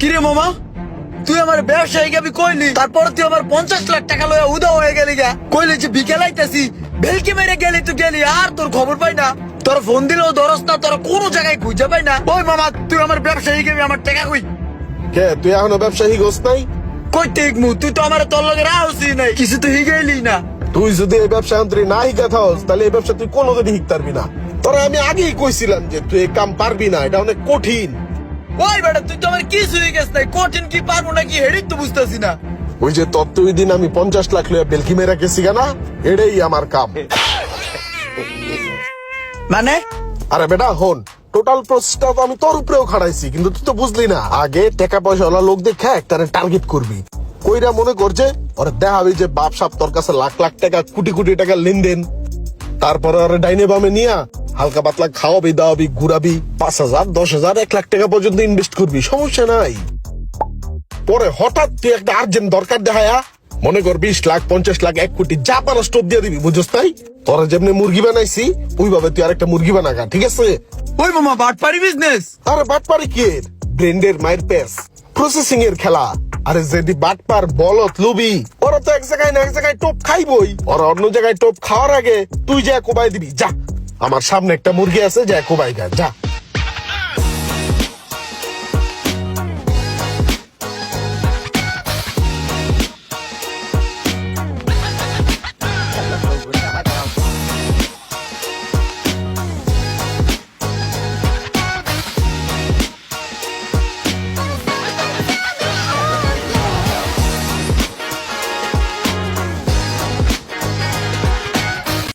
কিরে মামা? তুই আমার ব্যবসায়ী গাবি কইলি? তারপর তুই আমার পঞ্চাশ লাখ টাকা লয়া উদা হয়ে গেলি গা। কইলি যে বিকেল আইতাছি বেলকি মেরে গেলি তুই গেলি আর তোর খবর পাই না। তোর ফোন দিলেও ধরস না তোর কোনো জায়গায় খুঁজে পাই না। ওই মামা তুই আমার ব্যবসায়ী গাবি আমার টাকা কই? কে তুই এখনও ব্যবসায়ী গোস নাই? কই দেখমু তুই তো আমার তোর লগে রাহসি নাই কিছু তো হিগেলি না। তুই যদি এই ব্যবসা অন্তরে না শিখা থাকস তাহলে এই ব্যবসা তুই কোনোদিনই শিখতে পারবি না। তোরা আমি আগেই কইছিলাম যে তুই এই কাম পারবি না এটা অনেক কঠিন। ওই বেটা তুই তো আমার কিছু হয়ে গেছ নাই। কঠিন কি পারব নাকি হেডিক তো বুঝতেছি না। ওই যে দিন আমি পঞ্চাশ লাখ লইয়া বেলকি মেরা গেছি না এটাই আমার কাম। মানে? আরে বেটা হন টোটাল প্রসেসটা তো আমি তোর উপরেও খাড়াইছি কিন্তু তুই তো বুঝলি না। আগে টাকা পয়সা ওলা লোক দেখে একটারে টার্গেট করবি। কইরা মনে করছে ওরে দেখাবি যে বাপ সাপ তোর কাছে লাখ লাখ টাকা কোটি কোটি টাকা লেনদেন। তারপরে ওরে ডাইনে বামে নিয়া হালকা পাতলা খাওয়াবি দাওয়াবি ঘুরাবি পাঁচ হাজার দশ হাজার এক লাখ টাকা পর্যন্ত ইনভেস্ট করবি সমস্যা নাই। পরে হঠাৎ তুই একটা আর্জেন্ট দরকার দেখায়া মনে কর বিশ লাখ পঞ্চাশ লাখ এক কোটি যা পারো স্টোপ দিয়ে দিবি বুঝছ তাই? তোরা যেমনি মুরগি বানাইছি ওইভাবে তুই আরেকটা মুরগি বানাগা ঠিক আছে? ওই মামা বাটপারি বিজনেস আরে বাটপারি কি ব্রেন্ডের মায়ের পেস প্রসেসিং এর খেলা। আরে যদি বাটপার বলত লুবি ওরা তো এক জায়গায় না এক জায়গায় টোপ খাইবই। ওরা অন্য জায়গায় টোপ খাওয়ার আগে তুই যা কোবাই দিবি যা। আমার সামনে একটা মুরগি আছে যা কোবাই যা।